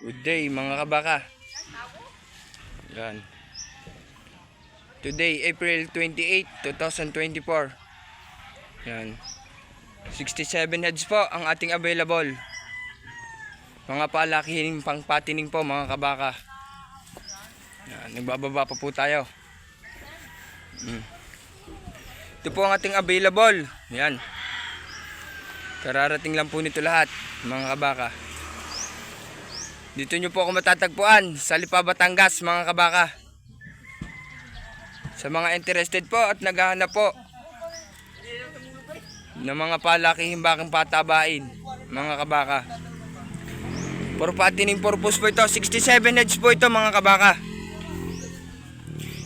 Good day mga kabaka. Yan. Today, April 28, 2024. Yan. 67 heads po ang ating available. Mga palakihin pang patining po mga kabaka. Yan, nagbababa pa po tayo. Mm. Ito po ang ating available. Yan. Kararating lang po nito lahat, mga kabaka. Dito nyo po ako matatagpuan sa Lipa, Batangas, mga kabaka. Sa mga interested po at naghahanap po ng mga palakihing bakang patabain, mga kabaka. For patining purpose po ito, 67 heads po ito, mga kabaka.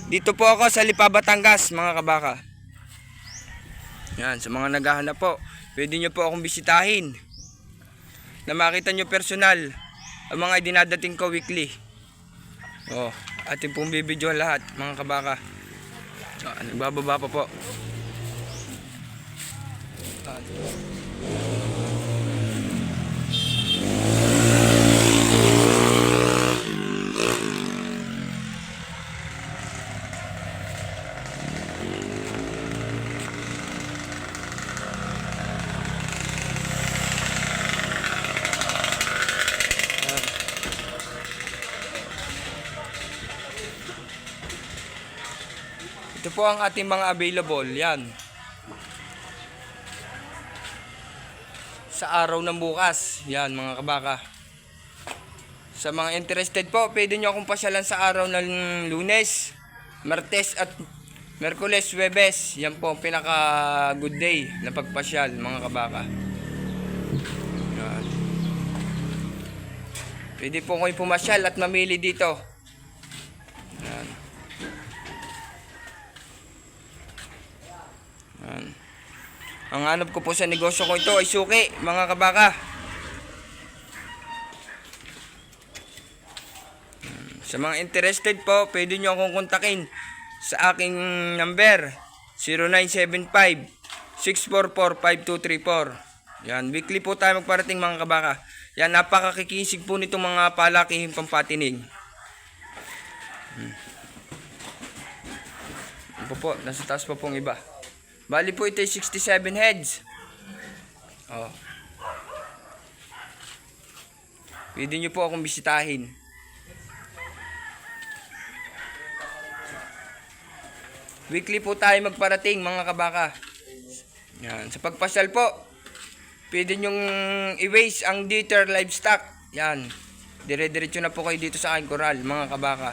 Dito po ako sa Lipa, Batangas, mga kabaka. Yan, sa mga naghahanap po, pwede nyo po akong bisitahin na makita nyo personal ang mga dinadating ko weekly. Oh, atin pong bibidyo lahat, mga kabaka. Ah, nagbababa pa po. Ah. Ito po ang ating mga available. Yan. Sa araw ng bukas. Yan mga kabaka. Sa mga interested po, pwede nyo akong pasyalan sa araw ng lunes, martes at merkules, webes. Yan po ang pinaka good day na pagpasyal mga kabaka. Yan. Pwede po kayo pumasyal at mamili dito. Yan. Yan. Ang hanap ko po sa negosyo ko ito ay suki, mga kabaka. Sa mga interested po, pwede nyo akong kontakin sa aking number 0975-644-5234. Yan, weekly po tayo magparating mga kabaka. Yan, napakakikisig po nitong mga palakihing pampatinig. Hmm. Ito po, nasa taas pa pong iba. Bali po ito ay 67 heads. Oh. Pwede nyo po akong bisitahin. Weekly po tayo magparating mga kabaka. Yan. Sa pagpasyal po, pwede nyong i-waste ang dieter livestock. Yan. Dire-diretso na po kayo dito sa aking koral, mga kabaka.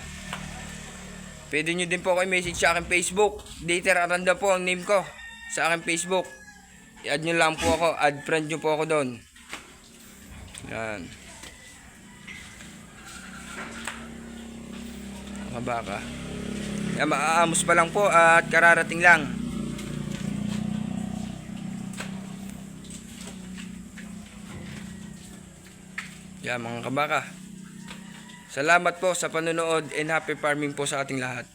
Pwede nyo din po kayo message sa aking Facebook. Dieter Aranda po ang name ko sa aking Facebook. I-add nyo lang po ako. Add friend nyo po ako doon. Yan. Mga baka. Yan, maaamos pa lang po at kararating lang. Yan mga kabaka. Salamat po sa panonood and happy farming po sa ating lahat.